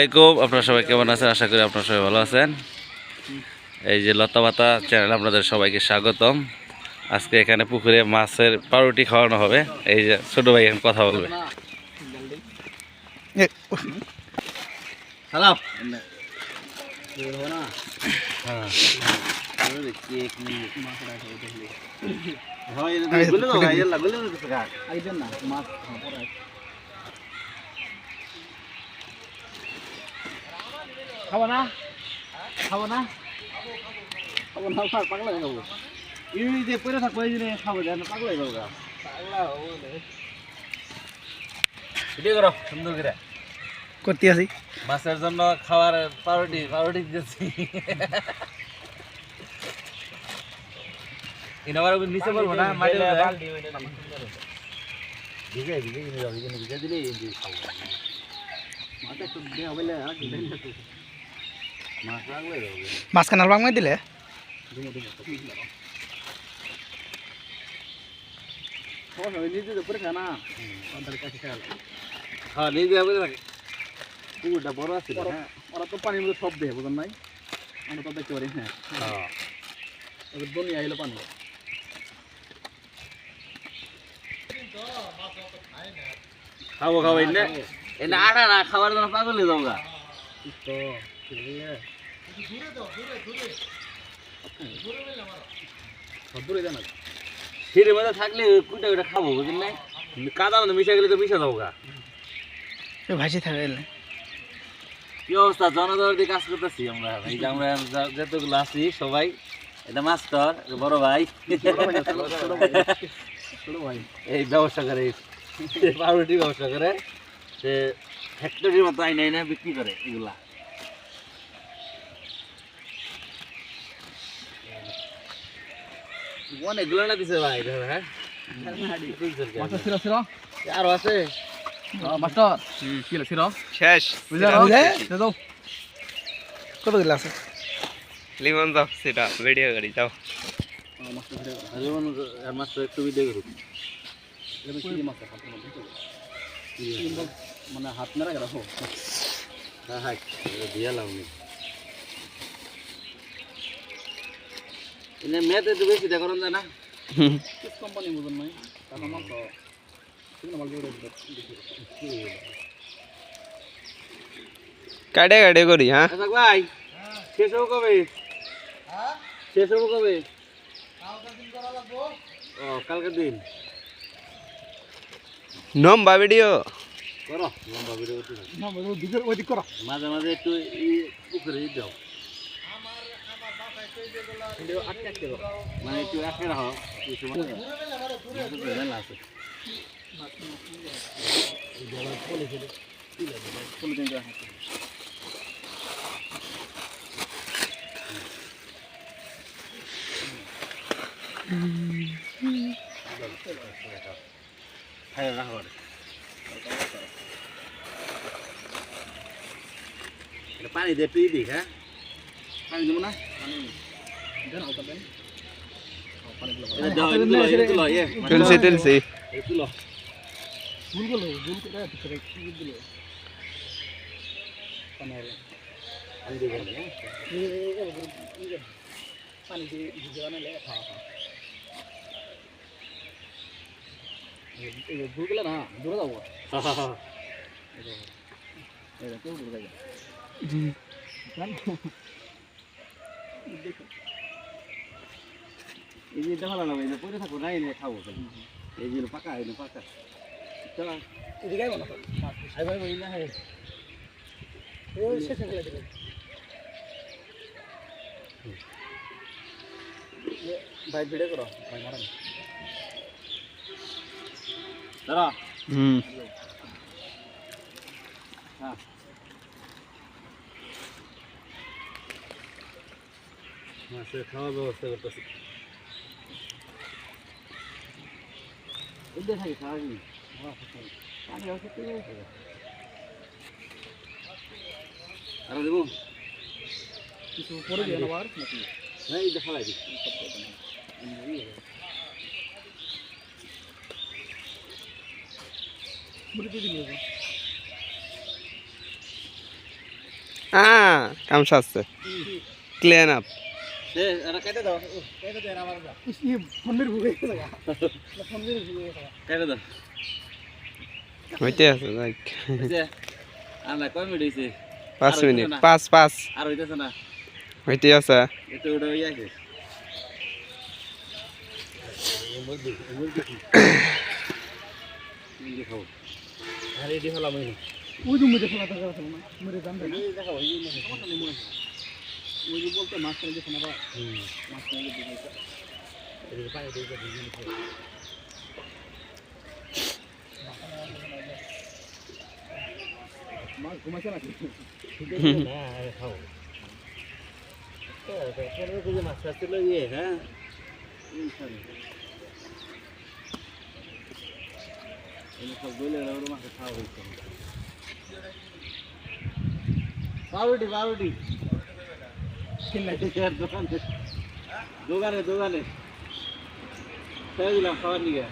আসসালামাইকুম আপনারা সবাই কেমন আছেন? আশা করি আপনারা সবাই ভালো আছেন। এই যে লতা পাতা চ্যানেল আপনাদের সবাইকে স্বাগতম। আজকে এখানে পুকুরে মাছের পাউরুটি খাওয়ানো হবে। এই যে ছোট ভাই এখন কথা বলবে। সালাম। খাব না? খাব না? খাব না পাগলা হয়ে যাব। এই যে পরে থাকব এই যে খাব যেন পাগলা হয়ে যাব পাগলা ভিডিও করো সুন্দর করে। করতে আছি মাছের জন্য খাওয়ার পাউরুটি পাউরুটি দিতেছি। ইনাবার নিচে বলব না মাটি ভিজে ভিজে ভিজে ভিজে দিলে খাব। মাছ একটু দেওয়া বলে আর কানাল বাংমাই দিলে? পুকুরটা বড় আছে ওরা তো পানির মধ্যে সব দেয় বুঝলেন নাই আমরা তো দেখতে পারি হ্যাঁ ওদের বনি আইলো পানি খাব খাব এনে। এনে আটা না খাবার জন্য পাগল হয়ে যাব দূরে সিঁড়ির মধ্যে থাকলে কুইটা কুইটা খাব বুঝলেন নাই কাদা মধ্যে মিশে গেলে তো মিশে যাব গা ভাসি থাকে কি অবস্থা জনদরদি কাজ করতেছি আমরা এই যে আমরা যতগুলো আছি সবাই এটা মাস্টার বড় ভাই এই ব্যবসা করে পাউরুটি ব্যবসা করে, সে ফ্যাক্টরির মতো আইনা আইনা বিক্রি করে এগুলা। অনেকগুলো না দিছে ভাই হ্যাঁ? আরও আছে। মাস্টার। কি ছিল? শেষ। দাও। কত গেলা আছে? লিমন যাও সেটা ভিডিও করি যেমন আর মাত্র একটু ভিডিও করুক মানে হাত মেরা গেল হ্যাঁ হ্যাঁ দিয়ে লাউনি এনে মেয়েতে একটু বেশি দেখুন যায় না। কোম্পানি মতন নয় কারণ আমার তো কাটে কাটে করি হ্যাঁ ভাই শেষ হব কবে? শেষ হব কবে? ও কালকের দিন। নম্বা ভিডিও করো লম্বা ভিডিও থাকো। মাঝে মাঝে একটু ই পুকুরে দাও মানে একটু আটকে রাখো কিছু মানে মেলা আছে হ্যাঁ রাখো এটা পানি দিয়ে তুই দিক হ্যাঁ পানি দেবো না এটা দাও, এটা তুলো, এটা তুলো, ইয়ে, তুলসি তুলসি এটা তুলো। পানি দিয়ে গেলে, হ্যাঁ? হা। এই যে দেখা লাগবে, এই যে পরে থাকব না, এই নিয়ে খাব। এই যে পাকা, যে পাকা। চলো, এদিকে আইবো না? আইবো, আইবো, এই না, এই। ভাই ভিডিও করো ভাই মারেন দাঁড়া হুম হ্যাঁ মাছের খাওয়ার ব্যবস্থা করতেছি। থাকি খাওয়া কি পানি আছে তো আরও দেবো? কিছু পরে দিয়ে আবার নাকি? না এই দেখা। লাগি মুড়ি দিয়ে দিলে হ্যাঁ কাম সারছে। ক্লিয়ার আপ হইতে আছে পাঁচ মিনিট পাঁচ পাঁচ। আর হইতেছে না? হইতে আছে। ওই তুমি দেখো না ওই বলতে মাঝখানে যখন আবার মাঝখানে মাছ ঘুমাচ্ছে নাকি? মাছ খাচ্ছিল ইয়ে হ্যাঁ? মাছ খাওয়া হয়েছে। পাউরুটি পাউরুটি। দোকানে দোকানে দোকানে ছেড়ে দিলাম খাবার নিয়ে